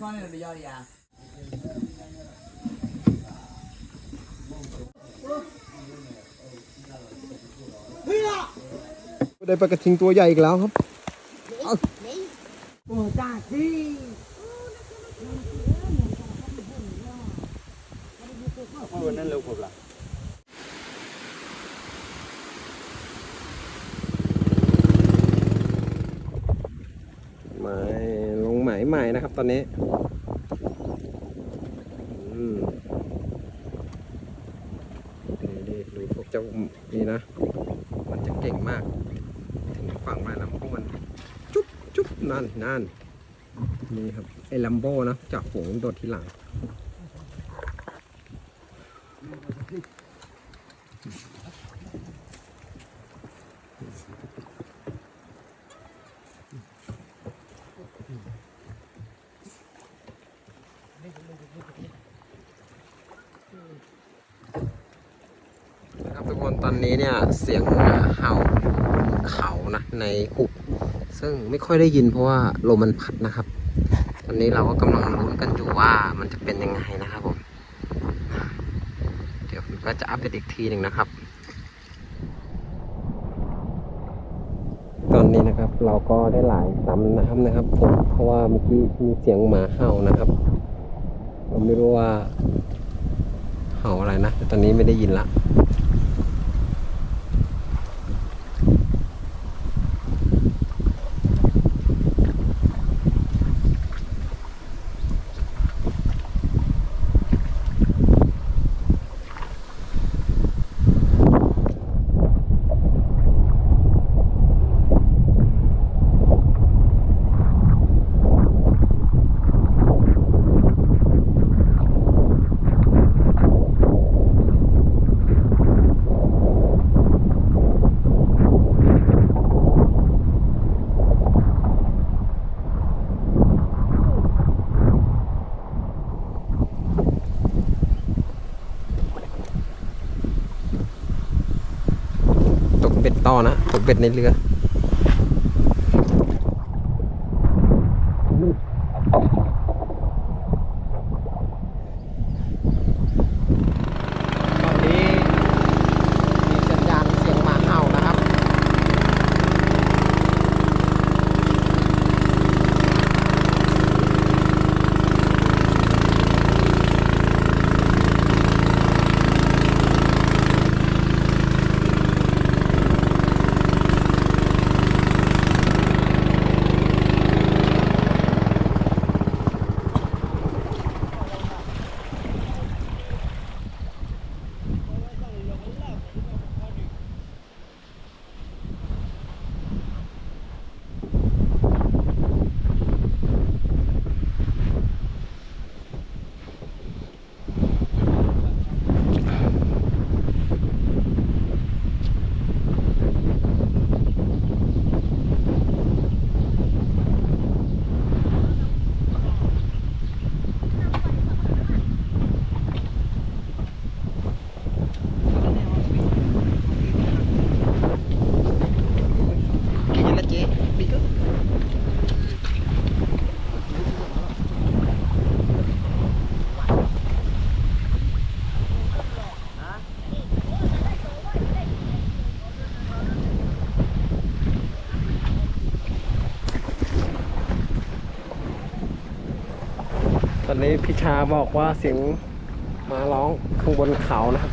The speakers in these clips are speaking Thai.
con này là do gì à ได้ปลากระทิงตัวใหญ่อีกแล้วครับ Ồ, ta đi นั่นเร็วกว่า หมายลงหมายใหม่นะครับ ต อนนี้อืมนี่ๆดูพวกเจ้านี่นะ มันจะเก่งมาก ถึงฝั่งมาลำโพมัน จุ๊บจุ๊บนั่นนั่นนี่ครับไอ้ลัมโบนะจากฝูงโดดทีหลัง นะครับทุกคนตอนนี้เนี่ยเสียงเห่าเขานะในหุบซึ่งไม่ค่อยได้ยินเพราะว่าลมมันพัดนะครับตอนนี้เราก็กำลังลุ้นกันอยู่ว่ามันจะเป็นยังไงนะครับผมเดี๋ยวผมก็จะอัปเดตอีกทีหนึ่งนะครับ ตอนนี้นะครับเราก็ได้หลายสำน้ำนะครับผมเพราะว่าเมื่อกี้มีเสียงหมาเห่านะครับเราไม่รู้ว่าเห่าอะไรนะแต่ตอนนี้ไม่ได้ยินละ ตก เบ็ดต่อนะตกเบ็ดในเรือ ตอนนี้มีสัญญาณเสียงหมาเห่านะครับ กินละเจ๊บิ๊ก ตอ นี้พิชาบอกว่าเสียงมาร้องข้างบนเขานะครับ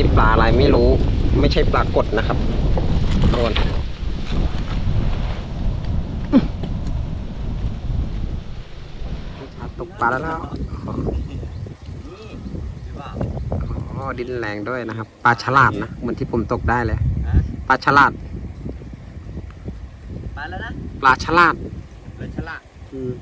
นี่ปลาอะไรไม่รู้ ไม่ใช่ปลากดนะครับโดนตกปลาแล้วนะอ๋อดินแรงด้วยนะครับ ปลาฉลาดนะ เหมือนที่ผมตกได้เลย ปลาฉลาด ปลาแล้วนะ ปลาฉลาด ปลาฉลาดอืม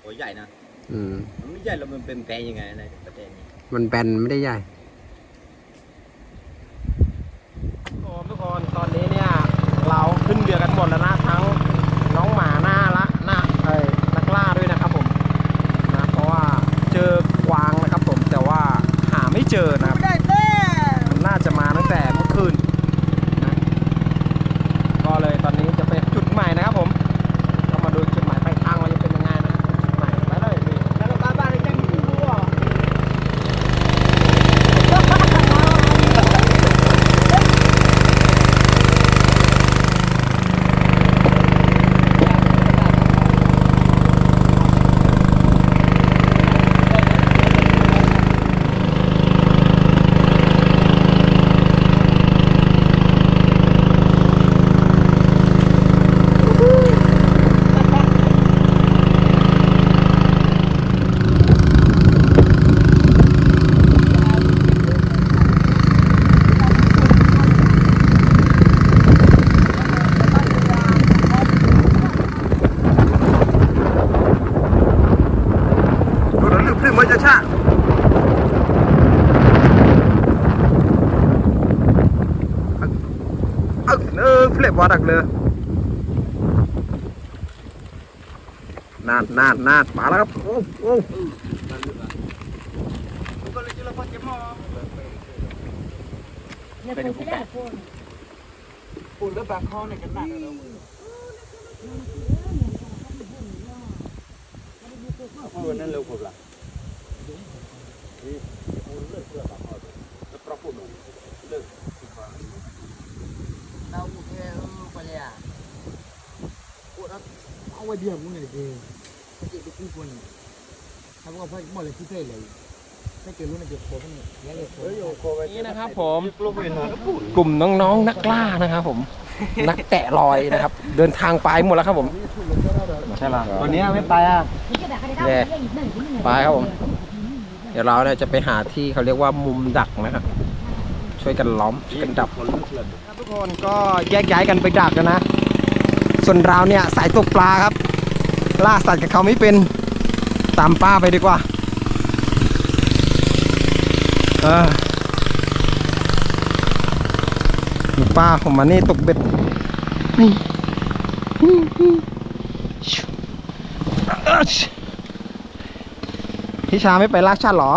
โอ้ยใหญ่นะ อืม มันไม่ใหญ่แล้วมันเป็นแปลงยังไงในประเทศนี้มันแบนไม่ได้ใหญ่ทุกคน ตอนนี้เนี่ยเราขึ้นเรือกันหมดแล้วนะทั้งน้องหมาหน้าละหน้าเอ้ยนักล่าด้วยนะครับผมนะเพราะว่าเจอกวางนะครับผมแต่ว่าหาไม่เจอนะครับมันน่าจะมาตั้งแต่เมื่อคืนนะก็เลยตอนนี้จะไปจุดใหม่นะครับผมเรามาดูจุดหมายปลายทางเราจะเป็นยังไงนะจุดหมายไปเลยพี่ แล้วก็บ้านๆยังอยู่อะ ดูหรือพลึงมันจะชะ เอ้าเออเพลบวาดักเลยนาดนาดนาดมาแล้วครับ โอ้โอ้เป็นผู้แก่ปุ่นแล้วบางข้อในกันหนักแล้วมือเออนั่นเร็วกว่าเราโอเคเออไปเลยอะปวดเอาไว้เดียวมึงไงดีไม่เจ็บไปกู้คนถ้าว่าพ่อหมดเล ยที่เท่เลยไม่เกิดรู้ในเจ็บโคตรนี่ยังเลยโคตรนี่นะครับผมกลุ่มเป็นนะปุ่นกลุ่มน้องๆนักล่านะครับผม นักแกะรอยนะครับ เดินทางไปหมดแล้วครับผมใช่ละวันนี้ไม่ไปอะแย่ไปครับผมเดี๋ยวเราเนี่ยจะไปหาที่เขาเรียกว่ามุมดักนะครับช่วยกันล้อมช่วยกันดับครับทุกคนก็แยกย้ายกันไปดักกันนะ ส่วนเราเนี่ยสายตกปลาครับล่าสัตว์กับเขาไม่เป็นตามป้าไปดีกว่าเออป้าผมมานี่ตกเบ็ดนี่พี่ชาไม่ไปลากชาติหรอ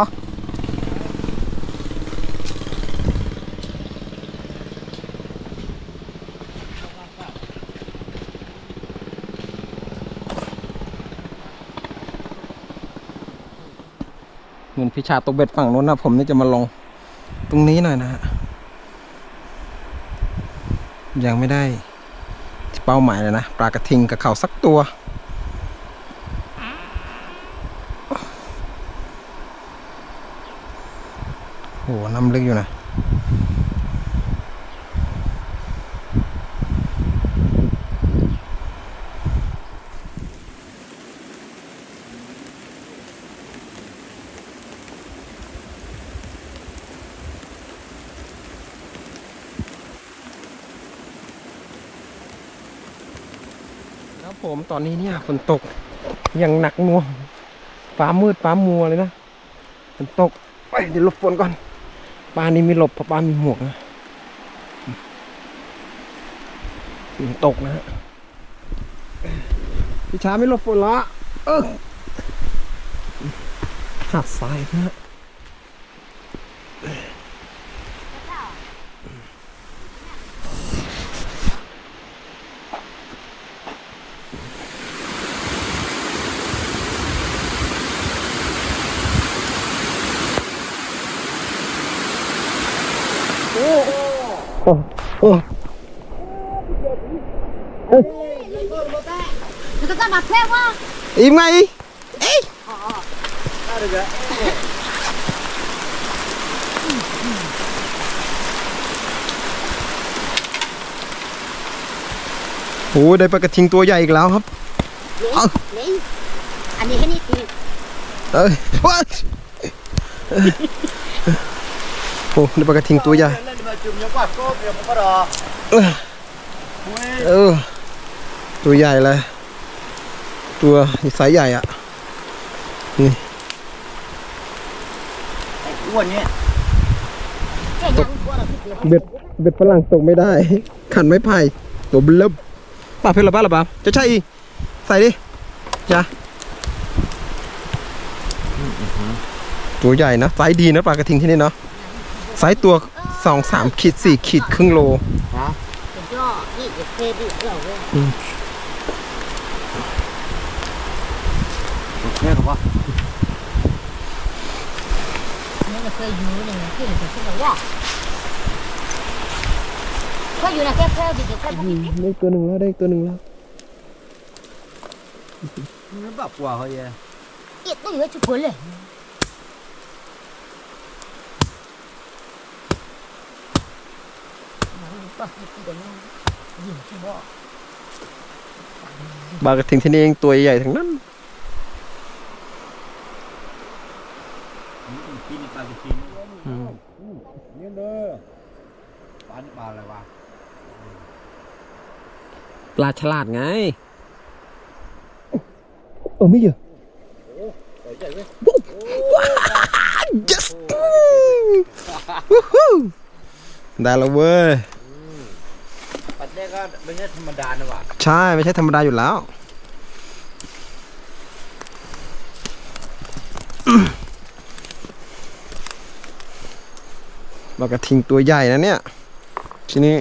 เหมือนพิชาตกเบ็ดฝั่งนู้นนะผมนี่จะมาลงตรงนี้หน่อยนะฮะยังไม่ได้ที่เป้าหมายเลยนะปลากระทิงกับเขาสักตัว โหน้ำลึกอยู่นะ ครับผมตอนนี้เนี่ยฝนตกอย่างหนักหน่วงฟ้ามืดฟ้ามัวเลยนะฝนตกไปเดี๋ยวหลบฝนก่อนบ้านนี้มีหลบเพราะบ้ามีหมวกนะฝนตกนะฮะพี่ช้าไม่หลบฝนละเออหาดทรายนะฮะโอ้โอ้โอ้ Itu kan pakai wah. อีมไงเอ้ยโอ้ได้ปลากระทิงตัวใหญ่อีกแล้วครับ Nih, nih. Ani ini ti. เอ้ย what โอ้ได้ปลากระทิงตัวใหญ่ Lên mà chùm nhau quả cô kìa một đò เออ ตัวใหญ่เลย ตัวไซส์ใหญ่อะ Uồn nhé Cái yang gua lah tu. เบ็ดเบ็ดฝรั่งตกไม่ได้ ขันไม้ไผ่ตัวเบลึบป้าเพลหรือป้าหรือเปล่าจะใช่อีใส่ดิจ้ะตัวใหญ่นะไซส์ดีนะปลากระทิงที่นี่เนาะไซส์ตัว สองสามขีดสี่ขีดครึ่งโล Itu ni dia ke dia lah. Nghe không có? Ni nak ke you ni, ke ni ke ni wah. Kau you nak ke ke dia ke ke. ได้ตัวหนึ่งแล้วได้ตัวหนึ่งแล้ว Nó bảo quả thôi à Itu you cuba le. Lupa kita dah ni. Ni cuba. ป ลากระทิงที่นี่เองตัวใหญ่ทั้งนั้น Chín đi ba cái chín Nhớ nữa Bán bà là bà ปลาฉลาดไง เออไม่เยอะ yes วู้ฮู้ได้แล้วเว้ย Bắt đây có bên nhất mà đàn nữa bà ใช่ไม่ใช่ธรรมดาอยู่แล้วปลากระทิงตัวใหญ่นะเนี่ย ทีนี้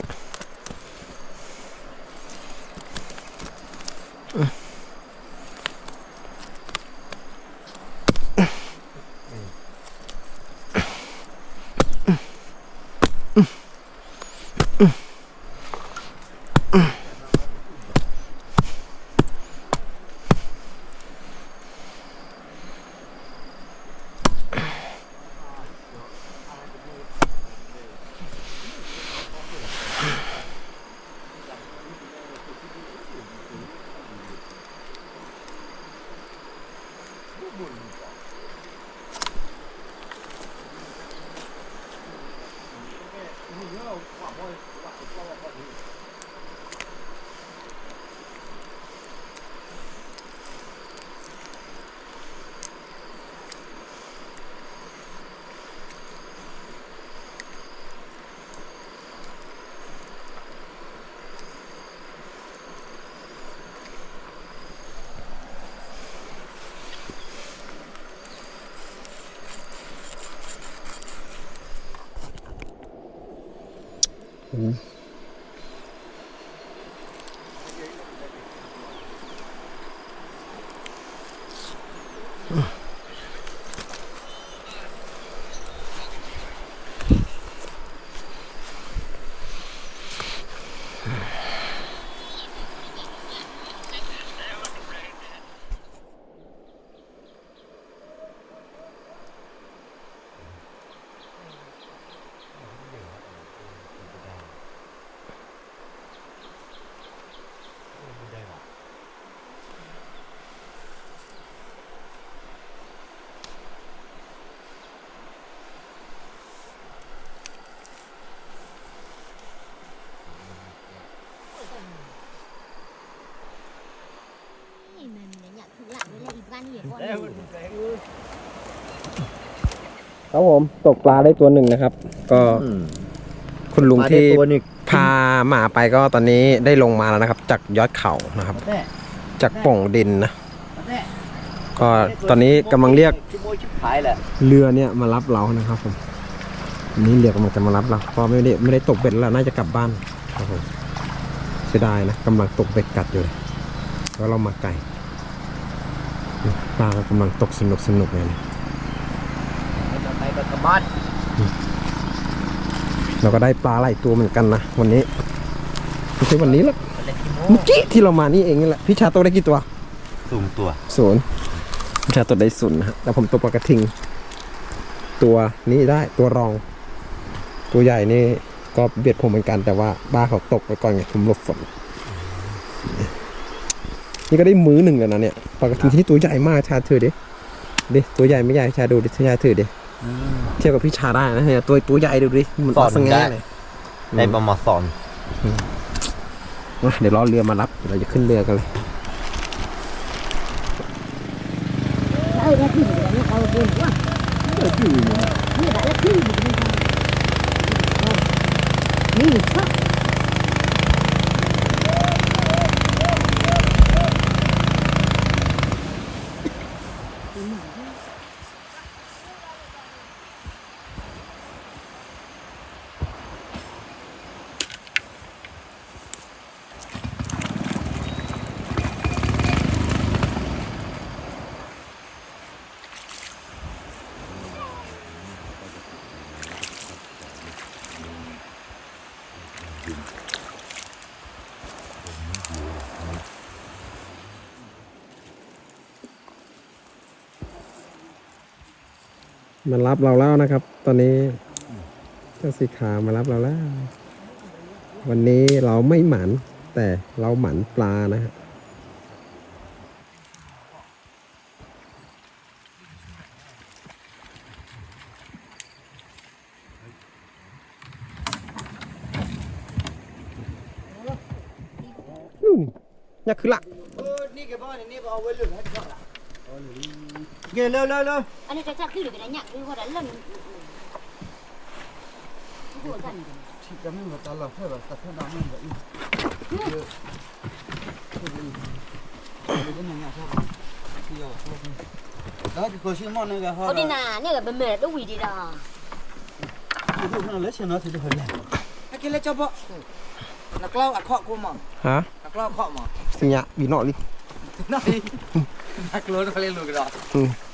Mm-hmm. ครับผมตกปลาได้ตัวหนึ่งนะครับ ก็คุณลุงที่พาหมาไปก็ตอนนี้ได้ลงมาแล้วนะครับ จากยอดเขานะครับ Đây จากโป่งดินนะ Đây ก็ตอนนี้กำลังเรียก Chứ môi chứ phải là เรือเนี่ยมารับเรานะครับผมอันนี้เรือกำลังจะมารับเราเพราะไม่ได้ไม่ได้ตกเบ็ดแล้วน่าจะกลับบ้านครับผมเสียดายนะกำลังตกเบ็ดกัดอยู่เลยแล้วเรามาไกลปลาก็กำลังตกสนุกสนุกเลยนะ Đây là cầm bát เราก็ได้ปลาหลายตัวเหมือนกันนะวันนี้ไม่ใช่วันนี้หรอก Đây là kim เมื่อกี้ที่เรามานี่เองนี่แหละพี่ชาโตได้กี่ตัว Ủa สูงตัวศูนย์วิชาตัวได้ศูนย์นะฮะแต่ผมตัวปกระทิง ตัวนี้ได้ตัวรอง ตัวใหญ่นี่ก็เบียดผมเหมือนกันแต่ว่าบ้าเขาตกไปก่อนไงผมหลบฝนนี่ก็ได้มือหนึ่งแล้วนะเนี่ยปลากระทิงที่นี่ตัวใหญ่มากชาถือดิดิตัวใหญ่ไม่ใหญ่ชาดูดิชาถือดิ เทียบกับพี่ชาได้นะเนี่ยตัวตัวใหญ่ดูดิมันสอนสง่าได้เลยในประมาณสอนมาเดี๋ยวรอเรือมารับเดี๋ยวเราจะขึ้นเรือกันเลยเออแล้วที่อยู่เนี่ยเขาเดินว่านี่แหละแล้วที่อยู่เนี่ยนี่ชอบ มารับเราแล้วนะครับ ตอนนี้เจ้าสีขามารับเราแล้ว วันนี้เราไม่หมันแต่เราหมันปลานะฮะนู่นนี่คือละ นี่แกบ้านนี่เอาไว้เหลือให้ก่อนละ เกเร็วเร็วเร็วอันนี้จะจับที่อยู่ในเนี่ยคือว่าเล่นหัวกันที่ก็ไม่มาตลอดเท่าไหร่แต่เท่านั้นมันก็อีกเยอะเ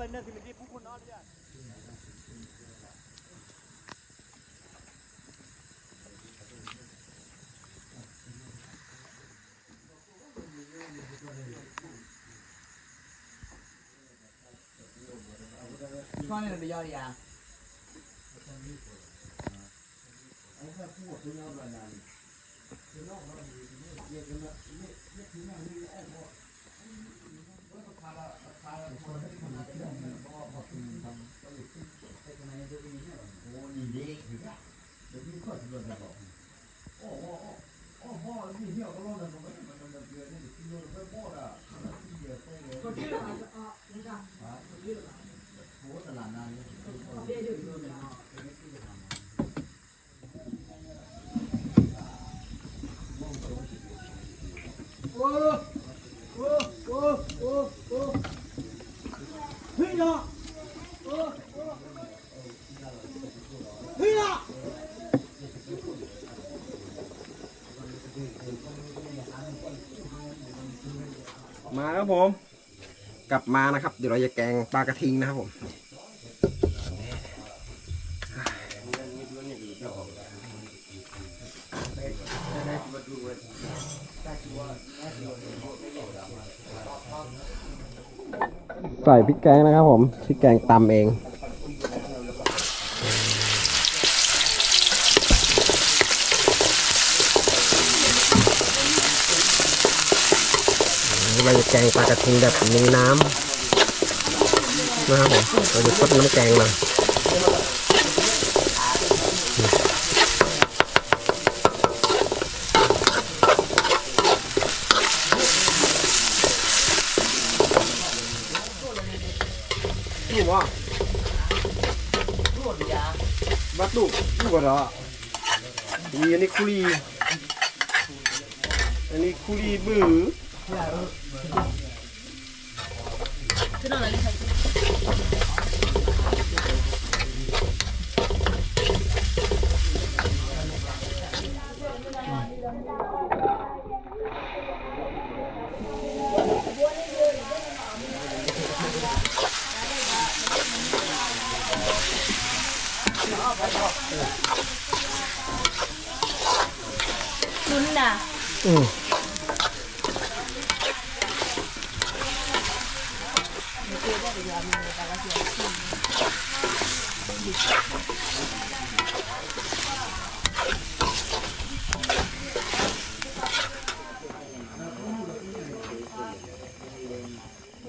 อีกทีก็ไปนั่นที่มันที่ ผู้คนนอนเนี่ยช่วงนี้เราไปยอด ผม กลับมานะครับ เดี๋ยวเราจะแกงปลากระทิงนะครับผมใส่พริกแกงนะครับผมพริกแกงตำเอง เราจะแกงปลากระทิงแบบมีน้ำนะครับผมเราจะทดน้ำแกงมานี่วะวัดลูกลูกอะไรอะมีอันนี้คุรีอันนี้คุรีบือ ลุ้นน่ะ อืม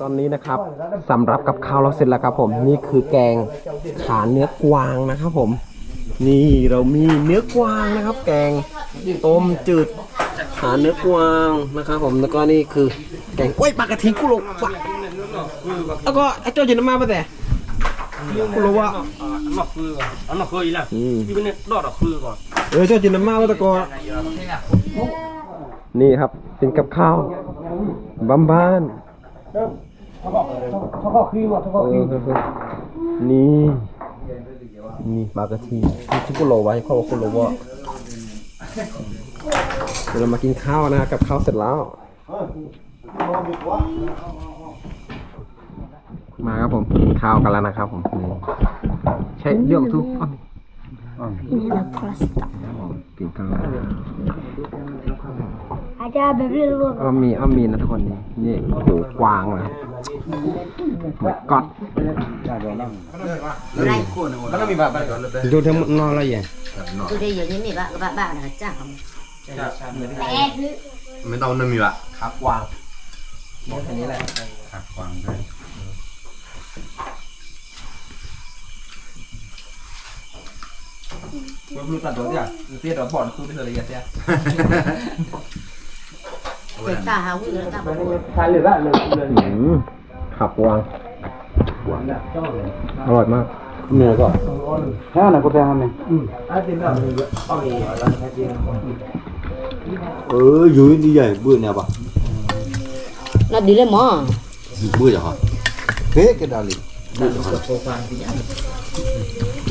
ตอ นนี้นะครับสำหรับกับข้าวเราเสร็จแล้วครับผม นี่คือแกงขาเนื้อกวางนะครับผม นี่เรามีเนื้อกวางนะครับ แกงต้มจืดขาเนื้อกวางนะครับผมแล้วก็นี่คือแกงกล้วยปลากระทิงกุโลวะแล้วก็ไอ้เจ้าจินมาปะแต่กุโลวะ ăn mặc khư rồi ăn mặc khư ý là อืม đi bên này đỏ đỏ khư rồi เออเจ้าจินมาปะตะกอนี่ครับเป็นกับข้าวบ้านบ้าน เขาก็ขี้มาเขาก็เออนี่นี่ปลากระทิงนี่ชิกุโลวะให้เขาว่ากุโลวะเดี๋ยวเรามากินข้าวนะกับข้าวเสร็จแล้ว มาครับผมกินข้าวกันแล้วนะครับผมใช่เรื่องทุก อ้าวกินข้าวแล้ว Aja bebel lu. อ้อมมีอ้อมมีนะทุกคนนี่นี่หูกวางนะครับเหมือนก๊อตดูทั้งนอนอะไรอย่าง tôi đây giờ những này bạn bạn bạn là chắc không ไม่ต้องนั่นมีละขากวางนี่แค่นี้แหละขักฟังด้วยมันรู้ตัดตัวเนี่ยเตี้ยตัวบอลคือเป็นอะไรอย่างเงี้ย người ta hào người ta bảo ทานเลยละเลยเลยอืมขับวางอร่อยมากเนื้อก็แค่นั้นก็แพงมันอาจจะแบบเอาเองแล้วแค่จริงเอออยู่นี่ใหญ่เบื่อเนี่ยปะ nó đi lên mò เบื่อจ้ะเฮ้กระดาลิเบื่อจ้ะตอนละปลาปลาหมอแต่ถ้าเกี่ยกับว่าเนี่ยจุ้งอย่าด้ก็ว่ามีติดว่าดีจัดแค่อเดียวตัวบริบริเวณหม้อ